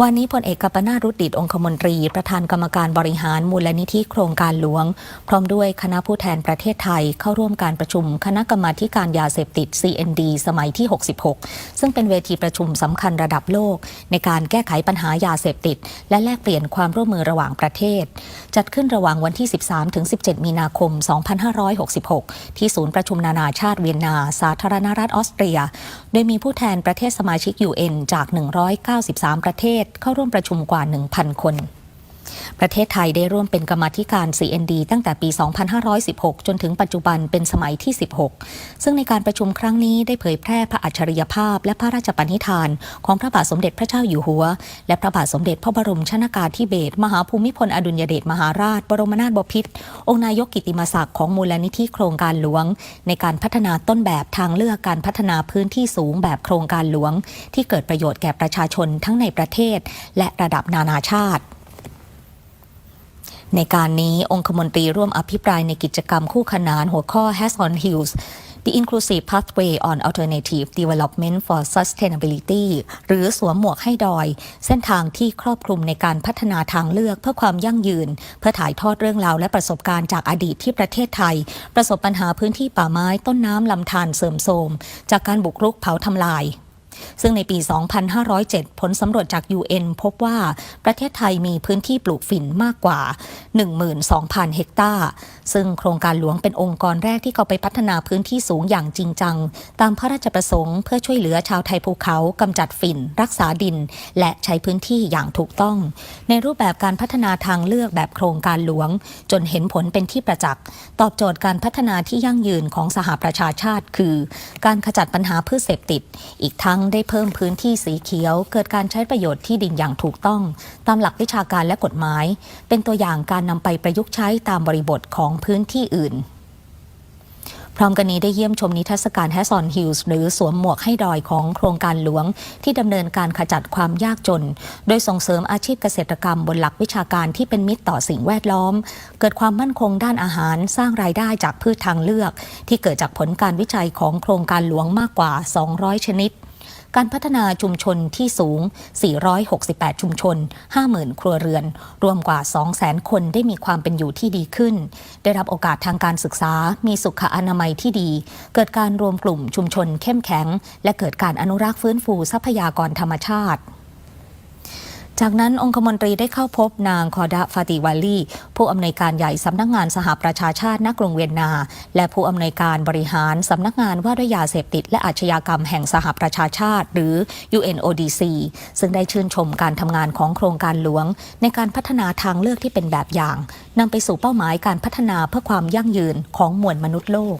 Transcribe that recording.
วันนี้พลเอกกัปนารุตดิตองคมนตรี ประธานกรรมการบริหารมูลนิธิโครงการหลวง พร้อมด้วยคณะผู้แทนประเทศไทยเข้าร่วมการประชุมคณะกรรมาการยาเสพติด CND สมัยที่ 66 ซึ่งเป็นเวทีประชุมสำคัญระดับโลก ในการแก้ไขปัญหายาเสพติด และแลกเปลี่ยนความร่วมมือระหว่างประเทศ จัดขึ้นระหว่างวันที่ 13-17 มีนาคม 2566 ที่ศูนย์ประชุมนานาชาติเวียนนา สาธารณรัฐออสเตรีย โดยมีผู้แทนประเทศสมาชิก UN จาก 193 ประเทศเข้าร่วมประชุมกว่า 1,000 คน ประเทศไทยได้ร่วมเป็นกรรมาธิการ CND ตั้งแต่ปี 2516 จนถึงปัจจุบันเป็นสมัยที่ 16 ซึ่งในการประชุมครั้งนี้ได้เผยแพร่พระอัจฉริยภาพ และพระราชปณิธาน ของพระบาทสมเด็จพระเจ้าอยู่หัว และพระบาทสมเด็จพระบรมชนากาธิเบศรมหาภูมิพลอดุลยเดชมหาราช บรมนาถบพิตรองค์นายกกิติมศักดิ์ของมูลนิธิโครงการหลวง ในการพัฒนาต้นแบบทางเลือกการพัฒนาพื้นที่สูงแบบโครงการหลวง ที่เกิดประโยชน์แก่ประชาชนทั้งในประเทศ และระดับนานาชาติ ในการนี้องคมนตรีร่วมอภิปรายในกิจกรรมคู่ขนานหัวข้อ Has on Hills The Inclusive Pathway on Alternative Development for Sustainability หรือสวมหมวกให้ดอย เส้นทางที่ครอบคลุมในการพัฒนาทางเลือกเพื่อความยั่งยืน เพื่อถ่ายทอดเรื่องราวและประสบการณ์จากอดีตที่ประเทศไทย ประสบปัญหาพื้นที่ป่าไม้ต้นน้ำลำธารเสื่อมโทรม จากการบุกรุกเผาทำลาย ซึ่งในปี 2507 ผลสำรวจจาก UN พบว่าประเทศไทยมีพื้นที่ปลูกฝิ่นมากกว่า 12,000 เฮกตาร์ ซึ่งโครงการหลวงเป็นองค์กรแรกที่เข้าไปพัฒนาพื้นที่สูงอย่างจริงจัง ตามพระราชประสงค์เพื่อช่วยเหลือชาวไทยภูเขากำจัดฝิ่น รักษาดิน และใช้พื้นที่อย่างถูกต้อง ในรูปแบบการพัฒนาทางเลือกแบบโครงการหลวง จนเห็นผลเป็นที่ประจักษ์ตอบโจทย์การพัฒนาที่ยั่งยืนของสหประชาชาติ คือ การขจัดปัญหาพืชเสพติด อีกทั้งได้เพิ่มพื้นที่สีเขียว เกิดการใช้ประโยชน์ที่ดินอย่างถูกต้อง ตามหลักวิชาการและกฎหมาย เป็นตัวอย่างการนำไปประยุกต์ใช้ตามบริบทของพื้นที่อื่นพร้อมกันนี้ได้เยี่ยมชมนิทรรศการ h a s on Hills หรือสวมหมวกให้ดอยของโครงการหลวง ที่ดำเนินการขจัดความยากจน โดยส่งเสริมอาชีพเกษตรกรรมบนหลักวิชาการที่เป็นมิตรต่อสิ่งแวดล้อม เกิดความมั่นคงด้านอาหารสร้างรายได้จากพืชทางเลือก ที่เกิดจากผลการวิจัยของโครงการหลวงมากกว่า 200 ชนิด การพัฒนาชุมชนที่สูง 468 ชุมชน 50,000 ครัวเรือน รวมกว่า 200,000 คนได้มีความเป็นอยู่ที่ดีขึ้น ได้รับโอกาสทางการศึกษา มีสุขอนามัยที่ดี เกิดการรวมกลุ่มชุมชนเข้มแข็ง และเกิดการอนุรักษ์ฟื้นฟูทรัพยากรธรรมชาติ จากนั้นองคมนตรีได้เข้าพบนางคอดาฟาติวาลีผู้อำนวยการใหญ่สำนักงานสหประชาชาติณกรุงเวียนนา และผู้อำนวยการบริหารสำนักงานว่าด้วยยาเสพติด และอาชญากรรมแห่งสหประชาชาติ หรือ UNODC ซึ่งได้ชื่นชมการทำงานของโครงการหลวง ในการพัฒนาทางเลือกที่เป็นแบบอย่างนำไปสู่เป้าหมายการพัฒนาเพื่อความยั่งยืนของมวลมนุษย์โลก